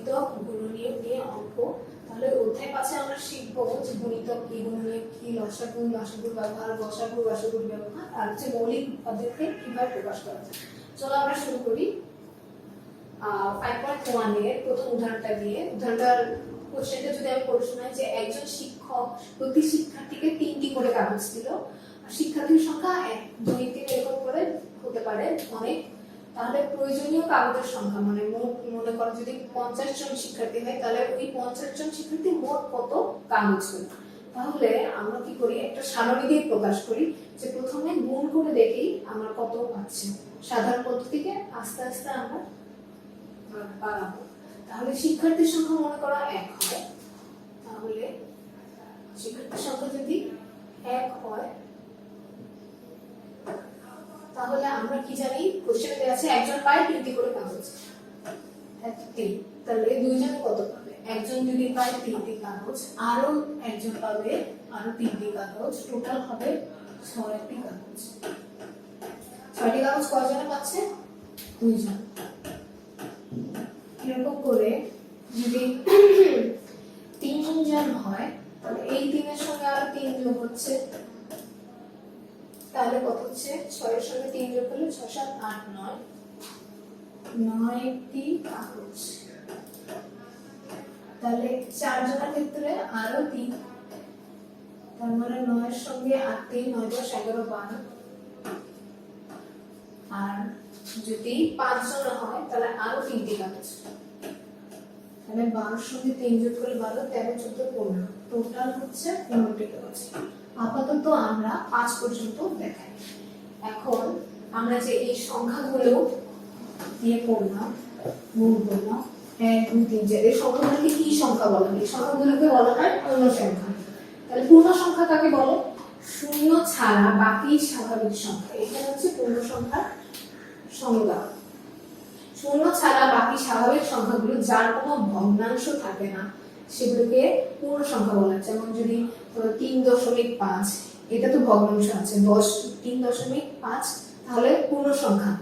গুণিতক, গুণনীয়ক নিয়ে অঙ্ক। তাহলে অধ্যায় পাশে আমরা শিখব যে গুণিতক কি, গুণনীয়ক কি লসাগু লসাগুর ব্যবহার গসাগু গসাগুর ব্যবহার, আর হচ্ছে মৌলিক উৎপাদকে কীভাবে প্রকাশ করা যায়। চলো আমরা শুরু করি। প্রথম উদাহরণটা দিয়ে উদাহরণটার কোশ্চেনটা যদি আমি পড়ে শোনাই যে একজন শিক্ষক প্রতি শিক্ষার্থীকে তিনটি করে কাগজ দিল। শিক্ষার্থীর সংখ্যা এক, দুই, তিন এরকম করে হতে পারে। অনেক তাহলে প্রয়োজনীয় কাগজের সংখ্যা মানে মোট মনে করো যদি পঞ্চাশ জন শিক্ষার্থী হয়, তাহলে ওই পঞ্চাশ জন শিক্ষার্থী মোট কত কাগজ হলো? তাহলে আমরা কি করি, একটা সারণী দিয়ে প্রকাশ করি যে প্রথমে গুণ করে দেখি আমার কত পাচ্ছে। সাধারণ পদ্ধতিকে আস্তে আস্তে আমরা বাড়াবো। তাহলে শিক্ষার্থীর সংখ্যা মনে করা এক হয়, তাহলে শিক্ষার্থীর সংখ্যা যদি এক হয় তাহলে আমরা কি জানি? কোশ্চেনে আছে একজন পায় তিনটি করে কাগজ। এক, তাহলে দুইজন কত পাবে? একজন যদি পায় তিনটি কাগজ আরও একজন পাবে আরও তিনটি কাগজ। টোটাল হবে ছয়টি কাগজ। ছয়টি কাগজ কয়জনে পাচ্ছে? দুইজন। এরকম করে যদি তিনজন হয় তাহলে এই তিনের সঙ্গে আরও তিন যোগ হচ্ছে তাহলে কত হচ্ছে? ছয়ের সঙ্গে তিন যোগ করলে ছয় সাত আট নয়। নয়টি কাগজ তাহলে চারজনের ক্ষেত্রে আরও তিন। তার মানে নয়ের সঙ্গে আট তিন, নয় দশ, এগারো, বারো। আর যদি পাঁচ জন হয়, তাহলে আরও তিনটি কাগজ তাহলে বারোর সঙ্গে তিন যোগ করলে বারো, তেরো, চোদ্দ, পনেরো। টোটাল হচ্ছে পনেরোটি কাগজ আপাতত আমরা পাঁচ পর্যন্ত দেখাই। এখন আমরা যে এই সংখ্যাগুলো দিয়ে পড়লাম, গুণ করলাম, এক, দুই, তিন, চার, এই সংখ্যাগুলোকে কি সংখ্যা বলা? হয় সংখ্যাগুলোকে বলা হয় পূর্ণ সংখ্যা। তাহলে পূর্ণ সংখ্যা কাকে বলে? শূন্য ছাড়া বাকি স্বাভাবিক সংখ্যা। এখানে হচ্ছে পূর্ণ সংখ্যার সংজ্ঞা। শূন্য ছাড়া বাকি স্বাভাবিক সংখ্যাগুলো যার কোনো ভগ্নাংশ থাকে না। সেগুলোকে পূর্ণ সংখ্যা বলা হয়। যেমন যদি, ধরো, তিন দশমিক পাঁচ, এটা তো ভগ্নাংশ আছে, দশ, তিন দশমিক পাঁচ, তাহলে পূর্ণ সংখ্যা।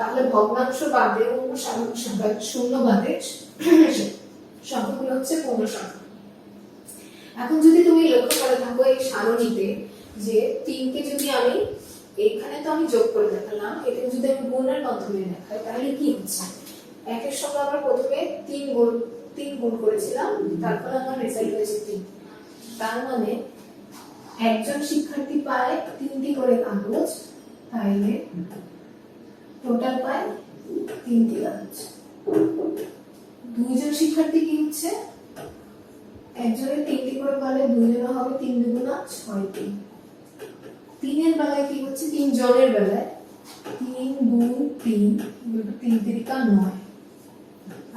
তাহলে ভগ্নাংশ বাদে অন্য সংখ্যা শূন্য বাদে সংখ্যাগুলো হচ্ছে পূর্ণ সংখ্যা। এখন যদি তুমি লক্ষ্য করে থাকো এই সারণীতে যে তিনকে যদি আমি এখানে তো আমি যোগ করে দেখালাম এটা যদি আমি গুণের মাধ্যমে দেখাই, তাহলে কি হচ্ছে? একের সঙ্গে আমরা প্রথমে তিন গুণ তিন গুণ করেছিলাম, তারপরে আমার রেজাল্ট হয়েছে তিন। তার মানে একজন শিক্ষার্থী পায় তিনটি করে কাগজ, তাইলে টোটাল পায় তিনটি কাগজ। দুইজন শিক্ষার্থী কি হচ্ছে? একজনের তিনটি করে পালে দুজনে হবে তিন দুগুণা ছয়টি তিনের বেলায় কি হচ্ছে? তিন জনের বেলায় তিন গুণ তিন তিন তিরিকা নয়।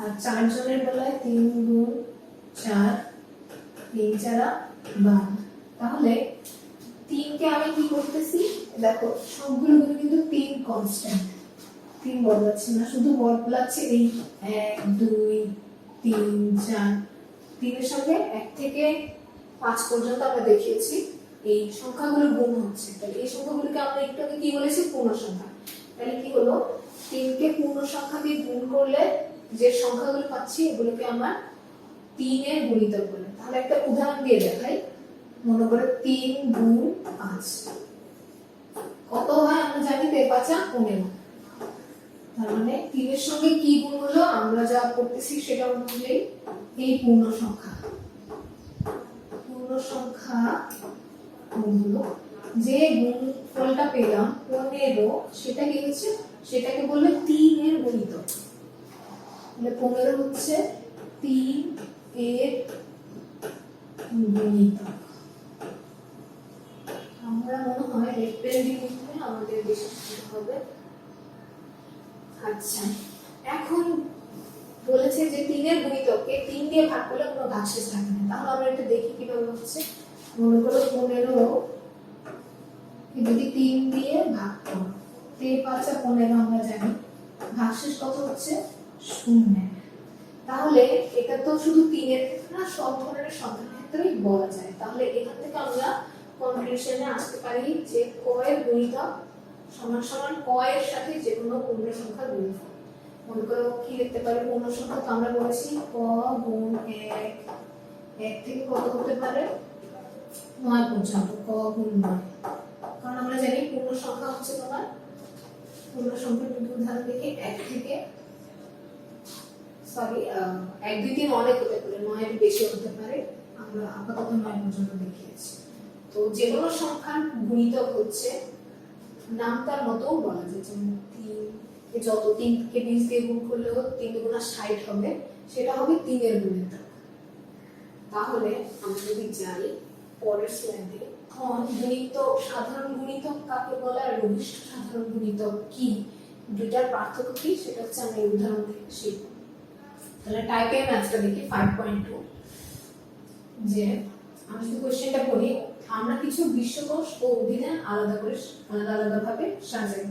আর চার জনের বেলায় তিন গুণ চার, তিন চারা বারো তাহলে তিনকে আমি কি করতেছি? দেখো, সবগুলো কিন্তু তিন কনস্ট্যান্ট তিন বদলাচ্ছে না, শুধু বদলাচ্ছে এই এক, দুই, তিন, চার। তিনের সঙ্গে এক থেকে পাঁচ পর্যন্ত আমরা দেখিয়েছি, এই সংখ্যাগুলো গুণ হচ্ছে। তাহলে এই সংখ্যাগুলোকে আমরা একটু আগে কি বলেছি? পূর্ণ সংখ্যা। তাহলে কি হলো? তিনকে পূর্ণ সংখ্যা দিয়ে গুণ করলে যে সংখ্যাগুলো পাচ্ছি, এগুলোকে আমরা তিনের গুণিতক বলে তাহলে একটা উদাহরণ দিয়ে দেখাই। মনে করে তিন গুণ পাঁচ। কত হয় আমরা জানি? তে পাঁচা পনেরো তার মানে তিনের সঙ্গে কি গুণ হলো? আমরা যা করতেছি সেটা অনুযায়ী এই পূর্ণ সংখ্যা। পূর্ণ সংখ্যা হলো। যে গুণ ফলটা পেলাম, পনেরো সেটা কি হচ্ছে, সেটাকে বলবে তিনের গুণিতক তাহলে পনেরো হচ্ছে তিন এর গুণিতক আমরা মনে হয় পেন লিখলে আমাদের বেশি হবে। আচ্ছা এখন বলেছে যে তিনের গুণিতককে তিন দিয়ে ভাগ করলে কোনো ভাগশেষ থাকে না। তাহলে আমরা এটা দেখি কীভাবে হচ্ছে। মনে করো পনেরো যদি তিন দিয়ে ভাগ করো, তে পাঁচা পনেরো আমরা জানি। ভাগশেষ কত হচ্ছে? শূন্য। তাহলে এটা তো শুধু তিনের ক্ষেত্রে না, সব ধরনের সংখ্যার ক্ষেত্রেই বলা যায়। তাহলে এখান থেকে আমরা কনক্লুশনে আসতে পারি যে কয়ের গুণিতক সমান সমান কয়ের সাথে যে কোনো পূর্ণ সংখ্যার গুণিতক। মনে করো কি লিখতে পারে? পূর্ণ সংখ্যা তো আমরা বলেছি ক গুণ এক। এক থেকে কত হতে পারে? নয় পর্যন্ত, ক গুণ নয়। কারণ আমরা জানি পূর্ণ সংখ্যা হচ্ছে তোমার, পূর্ণ সংখ্যা যদি উদাহরণ দেখি এক থেকে সরি এক দুই তিন অনেক হতে পারে, নয়ের বেশি হতে পারে, আমরা আপাতত নয় পর্যন্ত দেখিয়েছি তো যে কোনো সংখ্যার গুণিতক হচ্ছে, নাম তার মতো বলা যায়, যেমন তিন যত তিনকে বিশ দিয়ে গুণ করলেও তিন দুগুণা ষাট হবে, সেটা হবে তিনের গুণিতক। তাহলে আমরা যদি যাই পরের স্লাইডে এখন গুণিতক সাধারণ গুণিতক কাকে বলে আর রবিষ্ঠ সাধারণ গুণিতক কি? দুইটার পার্থক্য কি? সেটা হচ্ছে আমরা উদাহরণ থেকে শিখব। তাহলে টাইপের ম্যাথটা দেখি ফাইভ পয়েন্ট টু যে আমি যদি কোশ্চেনটা পড়ি, আমরা কিছু বিশ্বকোষ ও অভিধান আলাদা করে আলাদা আলাদা ভাবে সাজাই।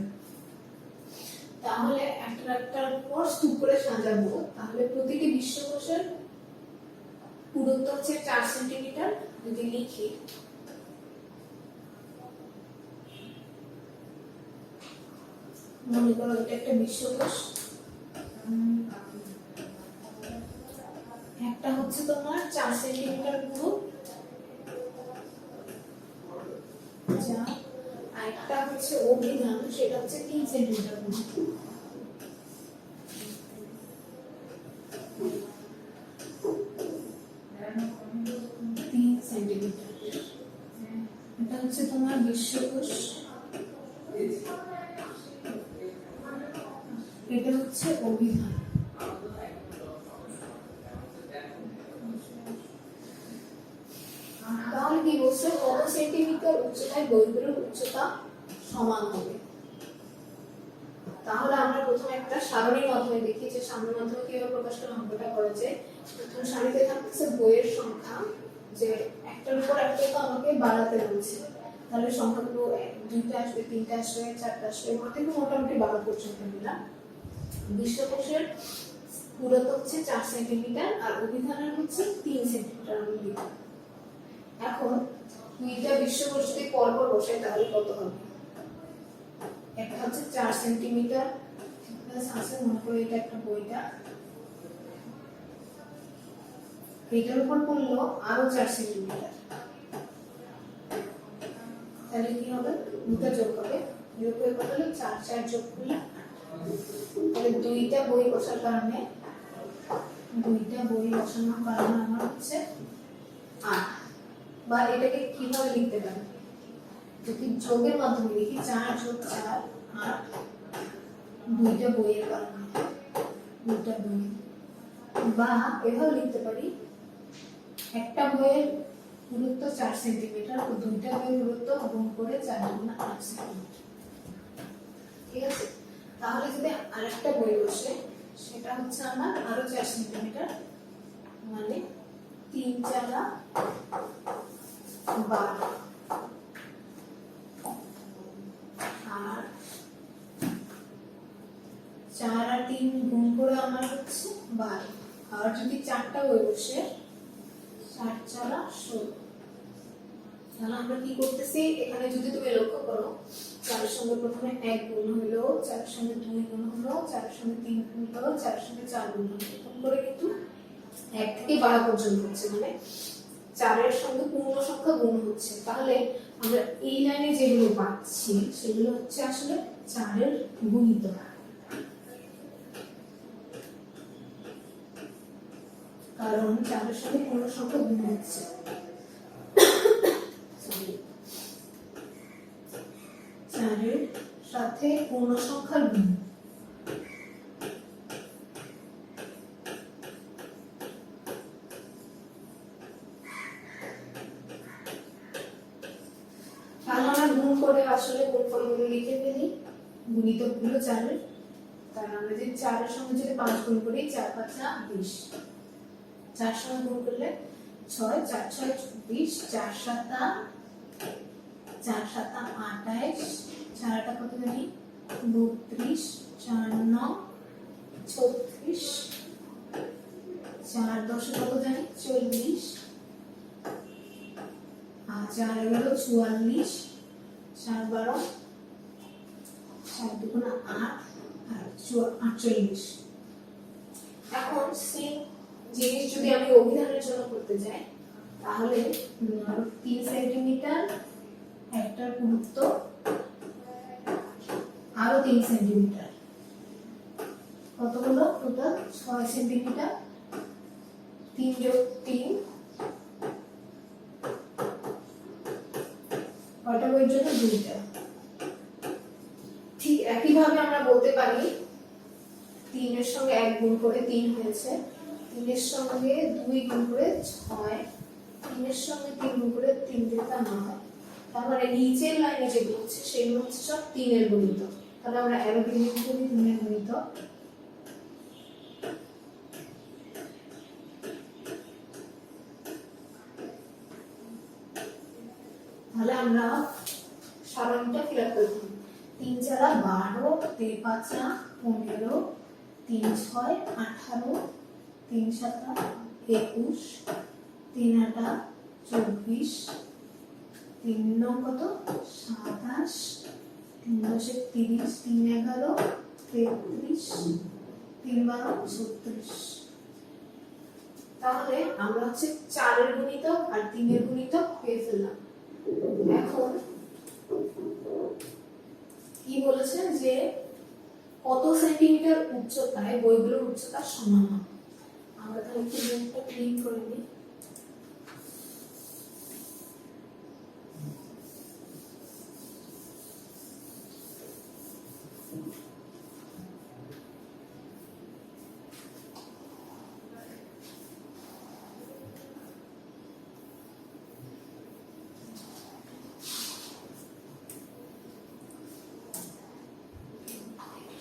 তাহলে একটা একটার পর স্তূপ করে সাজাবো, তাহলে প্রতিটি বিশ্বকোষের পুরুত্ব হচ্ছে চার সেন্টিমিটার যদি লিখি, মনে করো একটা বিশ্বকোষ একটা হচ্ছে তোমার চার সেন্টিমিটার পুরো যা আরেকটা হচ্ছে অভিধান, সেটা হচ্ছে তিন সেন্টিমিটার পুরো তিন সেন্টিমিটার। এটা হচ্ছে তোমার এটা হচ্ছে অভিধান। তাহলে কত সেন্টিমিটার উচ্চতায় দৈর্ঘ্যের উচ্চতা সমান হবে। তাহলে আমরা প্রথমে একটা সারণীর মাধ্যমে দেখি যে সারণীর মাধ্যমে কীভাবে প্রকাশ করা অঙ্কটা করা যায়। প্রথম সারিতে থাকছে বইয়ের সংখ্যা, যে একটার উপর একটা তো আমাকে বাড়াতে বলছে। তাহলে সংখ্যাগুলো দুইটা আসবে, তিনটা আসবে, চারটা আসবে এগুলো থেকে মোটামুটি বারো পর্যন্ত নিলাম। বিশ্বকোষের পুরোটা হচ্ছে চার সেন্টিমিটার আর অভিধানের হচ্ছে তিন সেন্টিমিটার আমি দিলাম এখন দুইটা বিশ্বকোষ যদি পরপর বসাই তাহলে কত হবে? একটা হচ্ছে চার সেন্টিমিটার আছে? মনে করো এটা একটা বইটা। এটার উপর পড়ল আরও চার সেন্টিমিটার। তাহলে কি হবে? দুটা যোগ হবে। যোগ হয়ে কত চার চার যোগ করলে তাহলে দুইটা বই বসার কারণে, দুইটা বই বসানোর কারণে আমার হচ্ছে আট। বা এটাকে কীভাবে লিখতে পারি? যদি যোগের মাধ্যমে লিখি, চার যোগ চার, আট, দুইটা বইয়ের কারণে দুইটা বই। বা এভাবে লিখতে পারি, একটা বইয়ের দূরত্ব চার সেন্টিমিটার ও দুইটা বইয়ের দূরত্ব গুণ করে চার গুণ আট সেন্টিমিটার। ঠিক আছে? তাহলে যদি আরেকটা বই বসে, সেটা হচ্ছে আমার আরও চার সেন্টিমিটার মানে তিন চারা বারো আর চার আর তিন গুণ করে আমার হচ্ছে বারো আর যদি চারটা বই বসে চার চারা ষোলো তাহলে আমরা কি করতেছি এখানে যদি তুমি লক্ষ্য করো চারের সঙ্গে প্রথমে এক গুণ হলো চারের সঙ্গে দুই গুণ হলো চারের সঙ্গে তিন গুণ হলো চারের সঙ্গে চার গুণ হলো এরকম করে কিন্তু এক থেকে বারো পর্যন্ত হচ্ছে মানে চারের সঙ্গে পূর্ণ সংখ্যা গুণ হচ্ছে। তাহলে আমরা এই লাইনে যেগুলো পাচ্ছি, সেগুলো হচ্ছে আসলে চারের গুণিত কারণ চারের সঙ্গে পূর্ণ সংখ্যা গুণ হচ্ছে. চারের সাথে পূর্ণ সংখ্যার গুণ তাহলে আমরা গুণ করে আসলে গুণফলগুলো লিখে ফেলি গুণিতকগুলো চারের তাহলে আমরা যদি চারের সঙ্গে যদি পাঁচ গুণ করি, চার পাঁচা বিশ। চার সঙ্গে গুণ করলে ছয়, চার ছয় চব্বিশ চার সাতা চার সাতা আঠাইশ চার আটা কত জানি? বত্রিশ, চার ন ছত্রিশ চার দশে কত জানি? চল্লিশ, আর চার এগারো চুয়াল্লিশ, চার বারো, চার দুগুণ আট, আর আটচল্লিশ। এখন সেম জিনিস যদি আমি অভিধানের জন্য করতে যাই, তাহলে তিন সেন্টিমিটার একটার পুরুত্ব আরও তিন সেন্টিমিটার কত হলো টোটাল ছয় সেন্টিমিটার তিন যোগ তিন। কয়টা বইয়ের জন্য দুইটা? ঠিক একইভাবে আমরা বলতে পারি তিনের সঙ্গে এক গুণ করে তিন হয়েছে। তিনের সঙ্গে দুই গুণ করে ছয়। তিনের সঙ্গে তিন গুণ করে তিন যেটা নয়। তার মানে নিচের লাইনে যেগুলো হচ্ছে সেগুলো হচ্ছে সব তিনের গণিত। তাহলে আমরা এরো লিখে করি তিনের গণিত। তাহলে আমরা সারণীটা ফিল আপ করে দিই। তিন চারা বারো তিন পাঁচা, পনেরো তিন ছয় আঠারো, তিন সাতা একুশ, তিন আটা চব্বিশ, তিন নং কত? সাতাশ, তিন দশে তিরিশ, তিন এগারো, তেত্রিশ, তিন বারো ছত্রিশ তাহলে আমরা হচ্ছে চারের গুণিতক আর তিনের গুণিতক পেয়ে ফেললাম। এখন কি বলেছে যে কত সেন্টিমিটার উচ্চতায় বইগুলোর উচ্চতা সমান হবে? আমরা তাহলে একটু ক্লিন করে নিই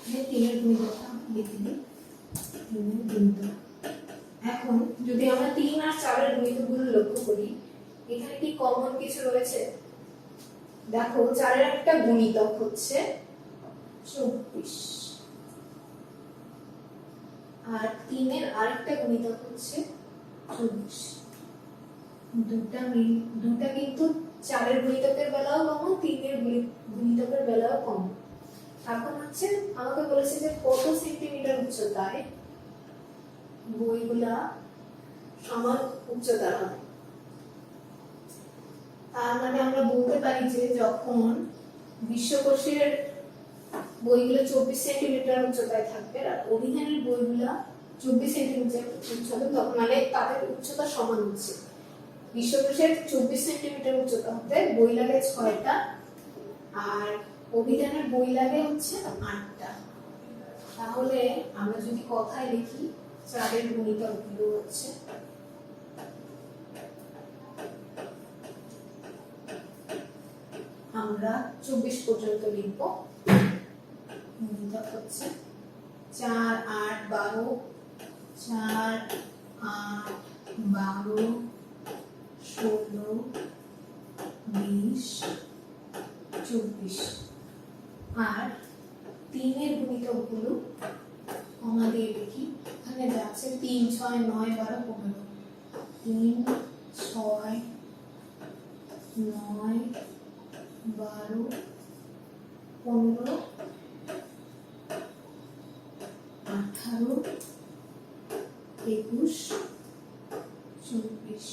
যে তিনের দিই তিনের এখন যদি আমরা তিন আর চারের লক্ষ্য করি, এখানে কি কমন কিছু রয়েছে? দেখো, চারের একটা গুণিতক হচ্ছে চব্বিশ। আর তিনের আরেকটা গুণিতক হচ্ছে চব্বিশ। দুটা মিল, দুটা কিন্তু চারের গুণিতকের বেলাও কমন তিনের গুণি- গুণিতকের বেলাও কমন এখন হচ্ছে আমাকে বলেছে যে কত সেন্টিমিটার উচ্চতায় বইগুলা সমান উচ্চতার হবে। তার মানে আমরা বলতে পারি যে যখন বিশ্বকোষের বইগুলো চব্বিশ সেন্টিমিটার উচ্চতায় থাকবে আর অভিধানের বইগুলা চব্বিশ সেন্টিমিটার উচ্চতা তখন মানে তাদের উচ্চতা সমান হচ্ছে। বিশ্বকোষের চব্বিশ সেন্টিমিটার উচ্চতা হতে বই ছয়টা আর অভিধানের বই লাগে হচ্ছে আটটা। তাহলে আমরা যদি কথায় লিখি চারের গুণিতকগুলো হচ্ছে। আমরা চব্বিশ পর্যন্ত লিখব। গুণিতক হচ্ছে চার আট বারো, চার আট বারো, ষোলো, বিশ, চব্বিশ। আর তিনের গুণিতকগুলো কমা দিয়ে লিখি এখানে যাচ্ছে তিন, ছয়, নয়, বারো, পনেরো। তিন, ছয়, নয়, বারো, পনেরো, আঠারো, একুশ, চব্বিশ।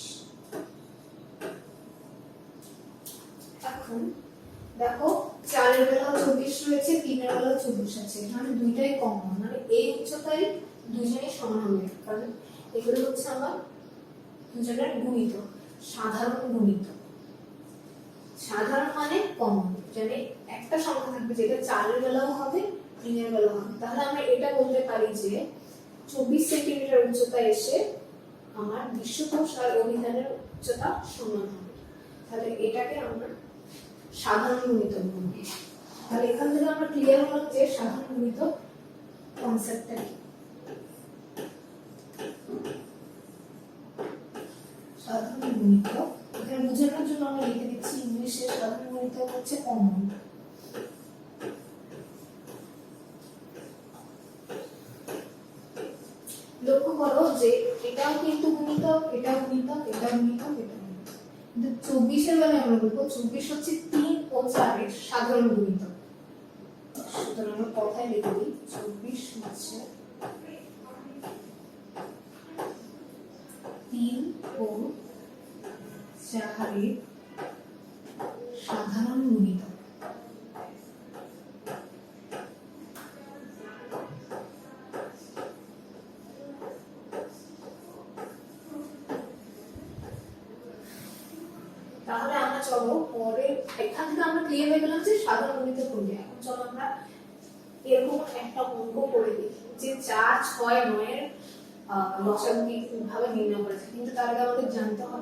এখন দেখো চারের বেলাও চব্বিশ রয়েছে, তিনের বেলাও চব্বিশ আছে। এখানে দুইটাই কমন মানে এই উচ্চতায় দুজনেই সমান হবে। কারণ এগুলো হচ্ছে আমার দুজনের গুণিত, সাধারণ গুণিত। সাধারণ মানে কমন মানে একটা সংখ্যা থাকবে যেটা চারের বেলাও হবে, তিনের বেলাও হবে। তাহলে আমরা এটা বলতে পারি যে চব্বিশ সেন্টিমিটার উচ্চতা এসে আমার বিশ্বকোষ আর অভিধানের উচ্চতা সমান হবে। তাহলে এটাকে আমরা সাধারণ গুণিত তাহলে এখান থেকে আমরা ক্লিয়ার হলাম যে সাধারণ গুণিত কনসেপ্টটা কি? সাধারণ গুণিত এখানে বোঝানোর জন্য আমরা লিখে দিচ্ছি ইংলিশে সাধারণ গুণিত হচ্ছে কমন লক্ষ্য করো যে এটাও কিন্তু গুণিতক এটাও গুণিতক এটাও গুণিতক এটা কিন্তু চব্বিশের মানে আমরা বলব, চব্বিশ হচ্ছে তিন ও চারের সাধারণ গুণিতক সুতরাং আমরা কথায় লিখে দিই, চব্বিশ হচ্ছে তিন ও চারের সাধারণ গুণিতক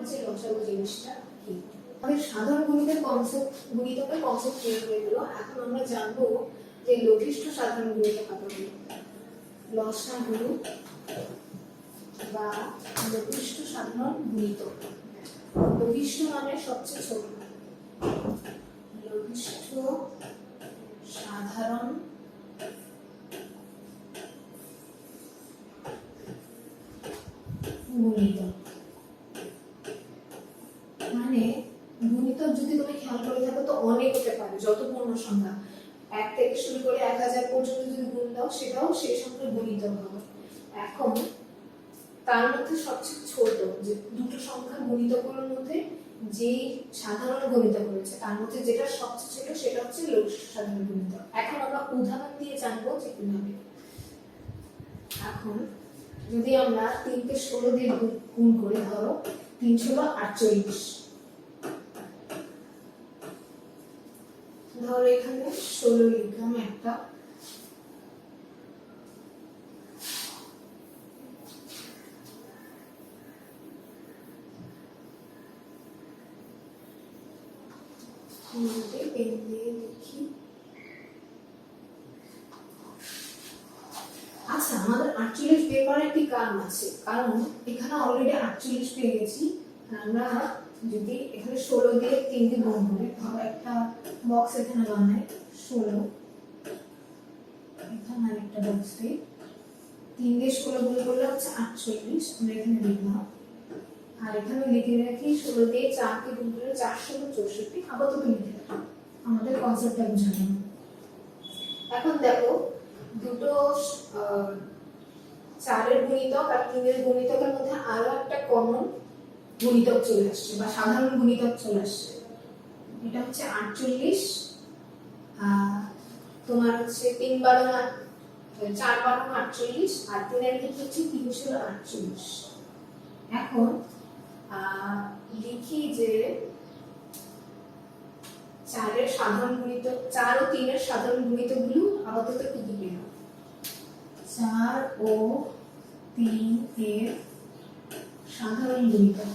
হবে লসাগু জিনিসটা কি? আমাদের সাধারণ গণিতের কনসেপ্ট কনসেপ্ট ক্লিয়ার হয়ে গেল। এখন আমরা জানব যে লঘিষ্ঠ সাধারণ গণিত বা লঘিষ্ঠ সাধারণ লঘিষ্ঠ মানে সবচেয়ে ছোট। লঘিষ্ঠ সাধারণ গুণিতক মানে গুণিতক যদি তুমি খেয়াল করে থাকো তো অনেক হতে পারে যত পূর্ণ সংখ্যা এক থেকে শুরু করে এক হাজার পর্যন্ত যদি গুণ দাও, সেটাও সেই সঙ্গে গুণিতক হবে। এখন তার মধ্যে সবচেয়ে ছোট যে দুটো সংখ্যা গুণিতকগুলোর মধ্যে যে সাধারণ গণিতক রয়েছে তার মধ্যে যেটা সবচেয়ে ছোট সেটা হচ্ছে লোক সাধারণ গণিতক এখন আমরা উদাহরণ দিয়ে জানব যে কীভাবে। এখন যদি আমরা তিনকে ষোলো দিয়ে গুণ করে, ধরো তিনশো আটচল্লিশ ধরো এখানে ষোলো লিখলাম একটা। আচ্ছা আমাদের আটচল্লিশ করার একটি কারণ আছে। কারণ এখানে অলরেডি আটচল্লিশ পেয়ে গেছি। আমরা যদি এখানে ষোলো দিয়ে তিন দিয়ে গুণ করি একটা বক্স এখানে বানাই, ষোলো। এখানে আরেকটা বক্স দিই। তিন দিয়ে ষোলো গুণ করলে হচ্ছে আটচল্লিশ, আমরা এখানে লিখলাম। আর এখানে লিখে রাখি, ষোলো দিয়ে চারকে গুণ করলে চারশো চৌষট্টি, আপাতত লিখে রাখি। আমাদের কনসেপ্টটা বোঝানো এখন দেখো, দুটো চারের গুণিতক আর তিনের গুণিতকের মধ্যে আরও একটা কমন গুণিতক চলে আসছে, বা সাধারণ গুণিতক চলে আসছে। এটা হচ্ছে আটচল্লিশ তোমার হচ্ছে তিন বারো চার বারো আটচল্লিশ, আর তিনের ক্ষেত্রে হচ্ছে তিন ষোলো আটচল্লিশ। এখন লিখি যে চারের সাধারণ গুণিতক, চার ও তিনের সাধারণ গুণিতকগুলো আপাতত কি কি পেলাম? চার ও তিন এর সাধারণ গুণিতক।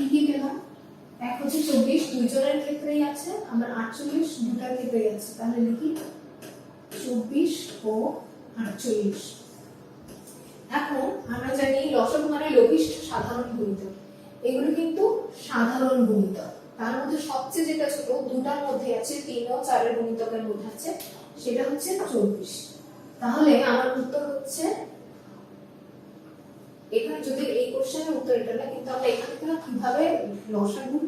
কি কি পেলাম। এক হচ্ছে চব্বিশ দুজনের ক্ষেত্রেই আছে, আমার আটচল্লিশ দুটার ক্ষেত্রেই আছে তাহলে লিখি চব্বিশ ও আটচল্লিশ। এখন আমরা জানি লসক মানে লঘিষ্ঠ সাধারণ গুণিতক এগুলো কিন্তু সাধারণ গুণিতক তার মধ্যে সবচেয়ে যেটা ছোট, দুটার মধ্যে আছে, তিন ও চারের গুণিতকের মধ্যে আছে, সেটা হচ্ছে চব্বিশ। তাহলে আমার উত্তর হচ্ছে এখানে যদি এই কোশ্চেনের উত্তর এটা না, কিন্তু আমরা এখান থেকে কীভাবে লসাগু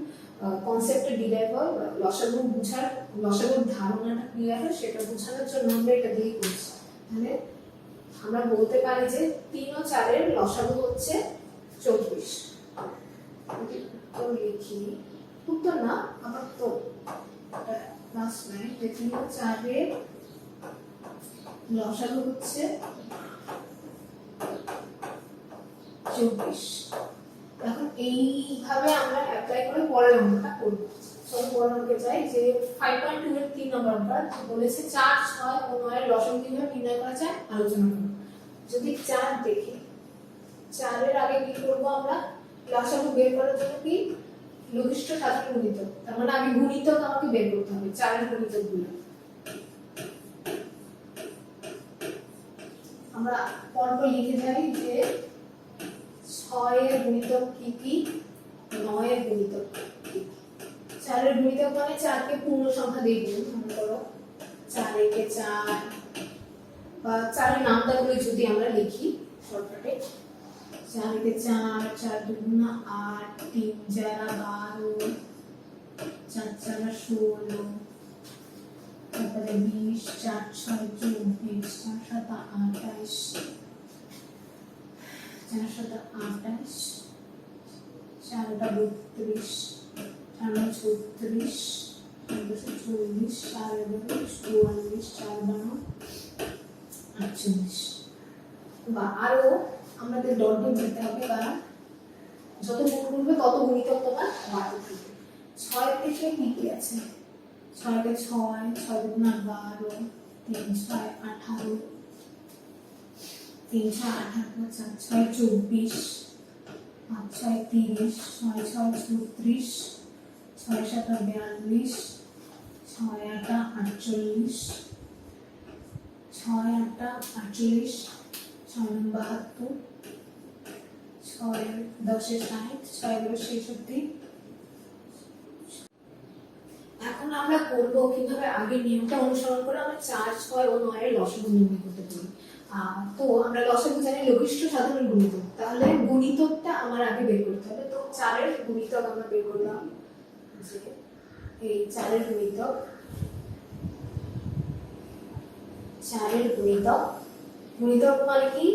কনসেপ্টে ডিরাইভ হয় লসাগু বুঝার লসাগুর ধারণাটা ক্লিয়ার হয় সেটা বোঝানোর জন্য আমরা এটা দিয়ে করছি। তাহলে আমরা বলতে পারি যে তিন ও চারের লসাগু হচ্ছে চব্বিশ। লিখি, উত্তর না আমার তো লাস্ট লাইন যে তিন ও চারের লসাগু হচ্ছে চব্বিশ। এখন এইভাবে আমরা অ্যাপ্লাই করে পরের অঙ্কটা করব। চলো পরের অঙ্কে যাই যে ফাইভ পয়েন্ট টু এর তিন নম্বর বলেছে চার, ছয় ও নয়ের লসন কীভাবে নির্ণয় করা যায়, আলোচনা করব। যদি চার দেখি, চারের আগে কি করব আমরা? লসাগু বের করার জন্য কি? লঘিষ্ঠ সাধারণ গুণিতক। তার মানে আগে গুণিতক আমাকে বের করতে হবে, চারের গুণিতকগুলো। আমরা পরপর লিখে যাই যে ছয়ের গুণিতক কি কি? নয়ের গুণিতক চারের গুণিতক মানে চারকে পূর্ণ সংখ্যা দিয়ে গুণ মনে করো। চার একে চার। বা চারের নামটাগুলো যদি আমরা লিখি শর্টকাটে। চার একে চার চার দুগুণা আট, তিন চারা বারো, চার চারা ষোলো চার পাঁচে বিশ, চার ছয় চব্বিশ, চার সাত আঠাইশ চার সাত আঠাইশ চারটা বত্রিশ চার নয় ছত্রিশ চার চল্লিশ চার এগারো চুয়াল্লিশ চার বারো আটচল্লিশ। বা আরও আমাদের ডট ডট দিতে হবে বা যত গুণ করবে তত গুণিতক তোমার বাড়তে থাকবে ছয় থেকে কি কি আছে? ছয়কে ছয় ছয় দুগুণ বারো তিন ছয় আঠারো তিন ছয় আঠারো চার ছয় চব্বিশ পাঁচ, ছয় তিরিশ, ছয় ছয় ছত্রিশ ছয়, সাত বিয়াল্লিশ, ছয়, আটা আটচল্লিশ, ছয় আটটা আটচল্লিশ, ছয় বাহাত্তর, ছয়, দশে ষাট, ছয়, এগারো, ছেষট্টি। এখন আমরা করব কীভাবে আগের নিয়মটা অনুসরণ করে আমরা চার, ছয় ও নয়ের লসাগু নির্ণয় করতে পারি। তো আমরা লসাগু জানি লঘিষ্ঠ সাধারণ গুণিতক। তাহলে গুণিতকটা আমার আগে বের করতে হবে। তো চারের গুণিতক আমরা বের করলাম। যে এই চারের গুণিতক। চারের গুণিতক। গুণিতক মানে কি?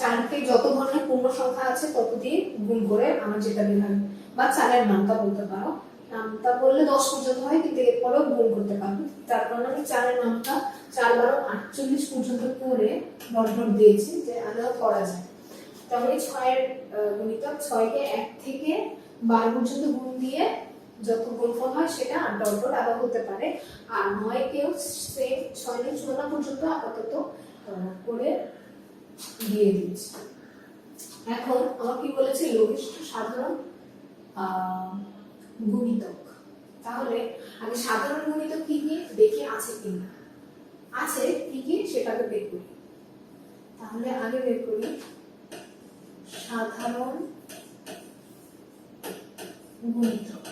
চারকে যত ধরনের পূর্ণ সংখ্যা আছে, তত দিয়ে গুণ করে আমার যেটা বের হবে বা চারের নামটা বলতে পারো। নামটা বললে দশ পর্যন্ত হয়, কিন্তু এরপরেও গুণ করতে পারবে তার কারণে আমি চারের নামটা চার বারো আটচল্লিশ পর্যন্ত করে ডট দিয়েছি যে আলাদা করা যায়। তাহলে ছয়ের গুণিতক ছয়কে এক থেকে বারো পর্যন্ত গুণ দিয়ে যত গুণফল হয় সেটা ডট ডট আবার হতে পারে। আর নয়কেও সেম ছয় থেকে চুয়ান্ন পর্যন্ত আপাতত করে দিয়ে দিয়েছি। এখন আমার কি বলেছে? লঘিষ্ঠ সাধারণ গুণিতক। তাহলে আমি সাধারণ গুণিতক কি কি দেখি আছে কিনা? আছে কি কি সেটাকে বের করি। তাহলে আগে বের করি। সাধারণ গুণিতক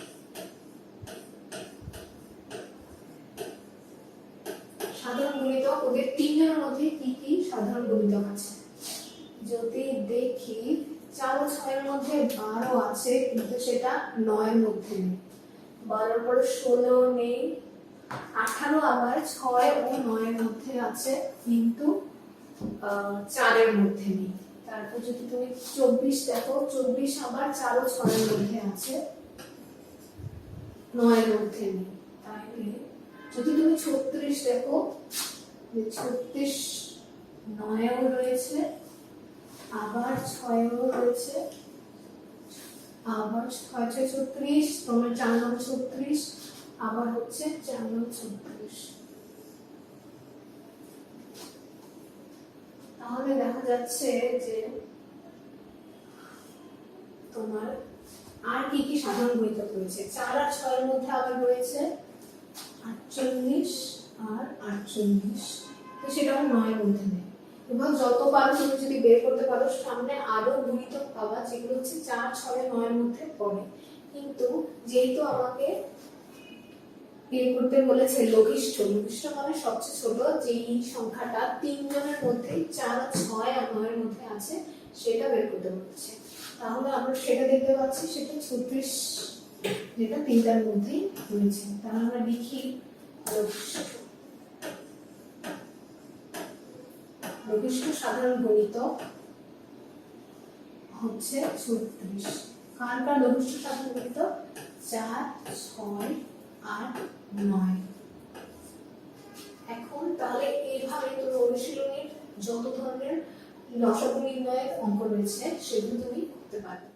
সাধারণ গুণিতক ওদের তিনজনের মধ্যে কি কি সাধারণ গুণিতক আছে? যদি দেখি, চার ও ছয়ের মধ্যে বারো আছে, কিন্তু সেটা নয়ের মধ্যে নেই। বারোর পরে ষোলো নেই আঠারো আবার ছয় ও নয়ের মধ্যে আছে, কিন্তু চারের মধ্যে নেই। তারপর যদি তুমি চব্বিশ দেখো, চব্বিশ আবার চার ও ছয়ের মধ্যে আছে, নয়ের মধ্যে নেই। তাহলে যদি তুমি ছত্রিশ দেখো ছত্রিশ নয়েও রয়েছে, আবার ছয়েও রয়েছে, আবার ছয় ছয়, ছত্রিশ, তোমার চার নং ছত্রিশ আবার হচ্ছে চার ছত্রিশ তাহলে দেখা যাচ্ছে যে তোমার আর কি কি সাধারণ গুণিতক রয়েছে? চার আর ছয়ের মধ্যে আবার রয়েছে আটচল্লিশ আর আটচল্লিশ। তো সেটা আমার নয়ের মধ্যে নেই। এবং যত পারো তুমি যদি বের করতে পারো, সামনে আরও গুণিতক পাবা, যেগুলো হচ্ছে চার, ছয়, নয়ের মধ্যে পড়ে। কিন্তু যেহেতু আমাকে বের করতে বলেছে লঘিষ্ঠ। লঘিষ্ঠ মানে সবচেয়ে ছোট, যেই সংখ্যাটা তিনজনের মধ্যে, চার ছয় আর নয়ের মধ্যে আছে, সেটা বের করতে বলছে। তাহলে আমরা সেটা দেখতে পাচ্ছি, সেটা ছত্রিশ, যেটা তিনটার মধ্যেই রয়েছে তাহলে আমরা লিখি লঘিষ্ঠ। সাধারণ গণিত হচ্ছে ছত্রিশ। কার কার লঘিষ্ঠ সাধারণ গণিতক চার, ছয় আট নয়। এখন তাহলে এইভাবে তুমি অনুশীলনের যত ধরনের লসাগু নির্ণয়ের অঙ্ক রয়েছে, সেগুলো তুমি করতে পারবে।